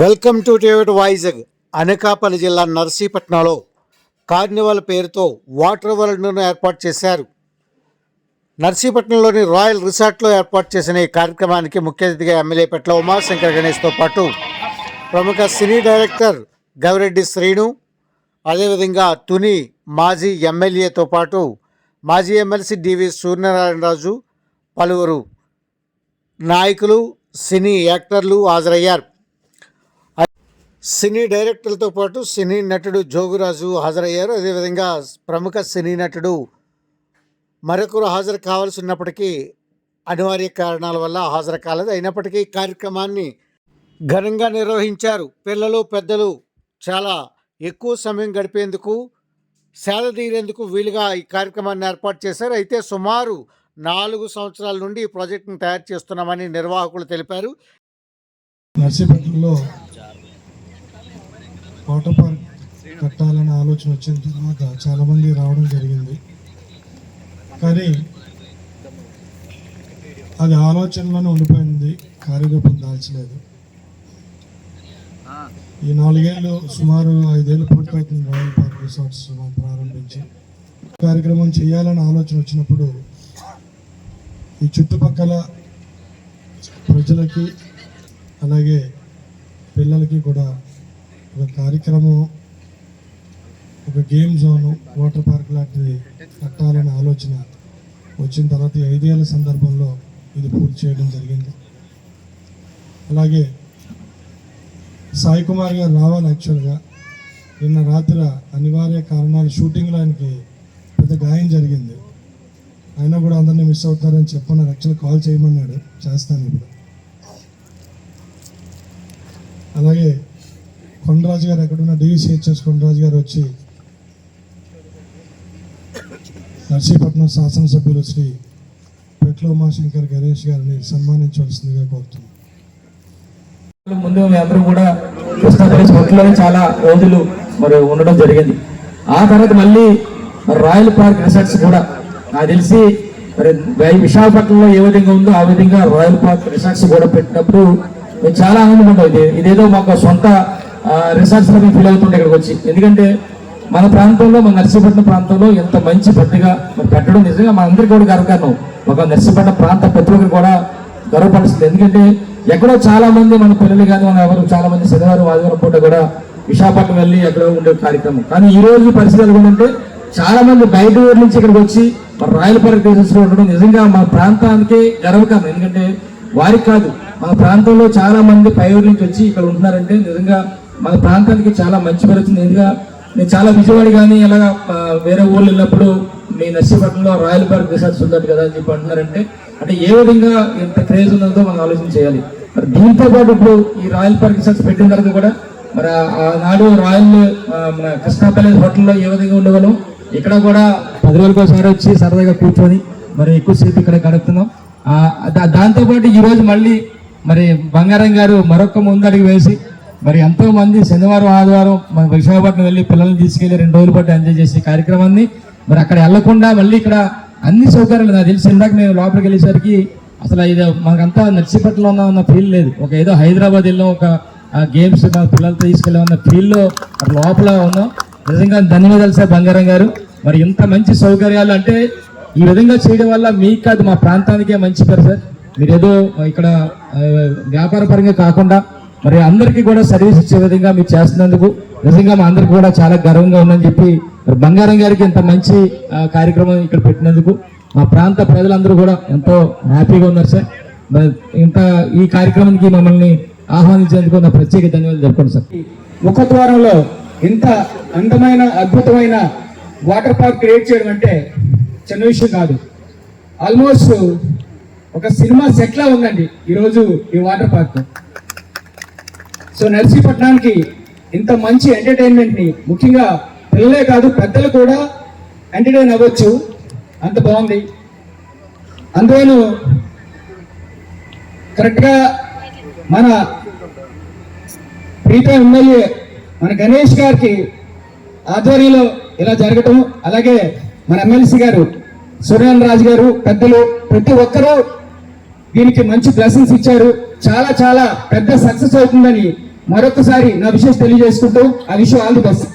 Welcome to David Vizag Anakapalli జిల్లా నర్సీపట్నంలో carnival పేరుతో వాటర్ వరల్డ్ను ఏర్పాటు చేశారు. నర్సీపట్నంలోని రాయల్ రిసార్ట్లో ఏర్పాటు చేసిన ఈ కార్యక్రమానికి ముఖ్య అతిథిగా ఎమ్మెల్యే పెట్ల ఉమాశంకర్ గణేష్తో పాటు ప్రముఖ సినీ డైరెక్టర్ గవిరెడ్డి శ్రీను అదేవిధంగా తుని మాజీ ఎమ్మెల్యేతో పాటు మాజీ ఎమ్మెల్సీ డివి సూర్యనారాయణరాజు పలువురు నాయకులు సినీ యాక్టర్లు హాజరయ్యారు. సినీ డైరెక్టర్లతో పాటు సినీ నటుడు జోగురాజు హాజరయ్యారు. అదేవిధంగా ప్రముఖ సినీ నటుడు మరొకరు హాజరు కావాల్సి ఉన్నప్పటికీ అనివార్య కారణాల వల్ల హాజరు కాలేదు. అయినప్పటికీ ఈ కార్యక్రమాన్ని ఘనంగా నిర్వహించారు. పిల్లలు పెద్దలు చాలా ఎక్కువ సమయం గడిపేందుకు సేద తీరేందుకు వీలుగా ఈ కార్యక్రమాన్ని ఏర్పాటు చేశారు. అయితే సుమారు నాలుగు సంవత్సరాల నుండి ఈ ప్రాజెక్టును తయారు చేస్తున్నామని నిర్వాహకులు తెలిపారు. నర్సీపట్నంలో వాటర్ పార్క్ కట్టాలనే ఆలోచన వచ్చిన తర్వాత చాలామంది రావడం జరిగింది. కానీ అది ఆలోచనలోనే ఉండిపోయింది. కార్యరూపం దాల్చలేదు. ఈ నాలుగేళ్ళు సుమారు ఐదేళ్ళు పూర్తవుతుంది రాయల్ పార్క్ రిసార్ట్స్ ప్రారంభించి. కార్యక్రమం చేయాలని ఆలోచన వచ్చినప్పుడు ఈ చుట్టుపక్కల ప్రజలకి అలాగే పిల్లలకి కూడా ఒక కార్యక్రమం ఒక గేమ్ జోను వాటర్ పార్క్ లాంటిది కట్టాలనే ఆలోచన వచ్చిన తర్వాత ఐదేళ్ళ సందర్భంలో ఇది పూర్తి చేయడం జరిగింది. అలాగే సాయి కుమార్ గారు రావాలి యాక్చువల్గా. నిన్న రాత్రి అనివార్య కారణాలు షూటింగ్లో ఆయనకి పెద్ద గాయం జరిగింది. అయినా కూడా అందరినీ మిస్ అవుతారని చెప్పన్నారు యాక్చువల్ కాల్ చేయమన్నాడు. చేస్తాను ఇప్పుడు. అలాగే కొండరాజు గారు ఎక్కడున్న డివిసిహెచ్ఎస్ కొండరాజు గారు వచ్చి నర్సీపట్నం శాసనసభ్యులు శ్రీ పెట్ల ఉమాశంకర్ గణేష్ గారిని సన్మానించవలసిందిగా కోరుతున్నాను. ముందు మీ అందరూ కూడా కృష్ణాపల్లి హోటల్లోనే చాలా రోజులు మరి ఉండడం జరిగింది. ఆ తర్వాత మళ్ళీ రాయల్ పార్క్ రిసార్ట్స్ కూడా నాకు తెలిసి మరి విశాఖపట్నంలో ఏ విధంగా ఉందో ఆ విధంగా రాయల్ పార్క్ రిసార్ట్స్ కూడా పెట్టినప్పుడు మేము చాలా ఆనందం ఉంటాం ఇది ఇదేదో మాకు సొంత రిసార్ట్స్లో మేము ఫీల్ అవుతుండే ఇక్కడికి వచ్చి. ఎందుకంటే మన ప్రాంతంలో మన నర్సీపట్నం ప్రాంతంలో ఎంత మంచి పట్టుగా పెట్టడం నిజంగా మన అందరికీ కూడా గర్వకారణం. ఒక నర్సీపట్నం ప్రాంత ప్రతి ఒక్కరు కూడా గర్వపరుస్తుంది. ఎందుకంటే ఎక్కడో చాలా మంది మన పిల్లలు కానీ మన ఎవరు చాలా మంది శనివారం ఆదివారం పూట కూడా విశాఖపట్నం వెళ్ళి ఎక్కడో ఉండే కార్యక్రమం. కానీ ఈ రోజు పరిస్థితి ఎలా చాలా మంది బయట ఊరి నుంచి ఇక్కడికి వచ్చి మన రాయల పార్క్ ఉండడం నిజంగా మన ప్రాంతానికి గర్వకారణం. ఎందుకంటే వారికి కాదు మన ప్రాంతంలో చాలా మంది పై ఊరి నుంచి వచ్చి ఇక్కడ ఉంటున్నారంటే నిజంగా మన ప్రాంతానికి చాలా మంచి పేరు వచ్చింది నేను చాలా విజయవాడ కానీ ఇలా వేరే ఊళ్ళు వెళ్ళినప్పుడు మీ నర్సీపట్నంలో రాయల్ పార్క్ రిసార్ట్స్ ఉందట కదా అని చెప్పి అంటున్నారంటే అంటే ఏ విధంగా ఎంత క్రేజ్ ఉన్నదో మనం ఆలోచన చేయాలి. మరి దీంతో పాటు ఇప్పుడు ఈ రాయల్ పార్క్ రిసార్ట్స్ పెట్టిన తర్వాత కూడా మరి ఆ- ఆనాడు రాయల్ మన కృష్ణా ప్యాలెస్ హోటల్లో ఏ విధంగా ఉండగలం ఇక్కడ కూడా పది రోజులకు ఒకసారి వచ్చి సరదాగా కూర్చొని మరి ఎక్కువసేపు ఇక్కడ గడుపుతున్నాం. దాంతోపాటు దా- మళ్ళీ మరి బంగారం గారు మరొక ముందడుగు వేసి మరి ఎంతో మంది శనివారం ఆదివారం మన విశాఖపట్నం వెళ్ళి పిల్లల్ని తీసుకెళ్ళి రెండు రోజుల పాటు ఎంజాయ్ చేసే కార్యక్రమాన్ని మరి అక్కడ వెళ్ళకుండా మళ్ళీ ఇక్కడ అన్ని సౌకర్యాలు నాకు తెలిసి ఇందాక మేము లోపలికి వెళ్ళేసరికి అసలు ఇది మనకంతా నర్సీపట్నంలో ఉన్న ఉన్న ఫీల్ లేదు. ఒక ఏదో హైదరాబాద్ వెళ్ళిన ఒక గేమ్స్ మా పిల్లలతో తీసుకెళ్ళి ఉన్న ఫీల్ లోపల ఉన్నాం. నిజంగా ధన్యవాదాలు సార్ బంగారం గారు. మరి ఇంత మంచి సౌకర్యాలు అంటే ఈ విధంగా చేయడం వల్ల మీకు కాదు మా ప్రాంతానికే మంచి పేరు సార్. మీరు ఏదో ఇక్కడ వ్యాపార పరంగా కాకుండా మరి అందరికీ కూడా సర్వీస్ ఇచ్చే విధంగా మీరు చేస్తున్నందుకు నిజంగా మా అందరికి కూడా చాలా గర్వంగా ఉందని చెప్పి మరి బంగారం గారికి ఇంత మంచి కార్యక్రమం ఇక్కడ పెట్టినందుకు మా ప్రాంత ప్రజలందరూ కూడా ఎంతో హ్యాపీగా ఉన్నారు సార్. మరి ఇంత ఈ కార్యక్రమానికి మమ్మల్ని ఆహ్వానించేందుకు నా ప్రత్యేక ధన్యవాదాలు చెప్పుకోండి సార్. ముఖద్వారంలో ఇంత అందమైన అద్భుతమైన వాటర్ పార్క్ క్రియేట్ చేయడం అంటే చిన్న విషయం కాదు. ఆల్మోస్ట్ ఒక సినిమా సెట్ లా ఉందండి ఈరోజు ఈ వాటర్ పార్క్. సో నర్సీపట్నానికి ఇంత మంచి ఎంటర్టైన్మెంట్ని ముఖ్యంగా పిల్లలే కాదు పెద్దలు కూడా ఎంటర్టైన్ అవ్వచ్చు. అంత బాగుంది. అందులోను కరెక్ట్గా మన ప్రీత ఎమ్మెల్యే మన గణేష్ గారికి ఆధ్వర్యంలో ఇలా జరగటం అలాగే మన ఎమ్మెల్సీ గారు సురేన్ రాజు గారు పెద్దలు ప్రతి ఒక్కరూ దీనికి మంచి బ్లెస్సింగ్స్ ఇచ్చారు. చాలా చాలా పెద్ద సక్సెస్ అవుతుందని మరొకసారి నా విషయం తెలియజేసుకుంటూ ఆ విషయం ఆల్ ది బెస్ట్.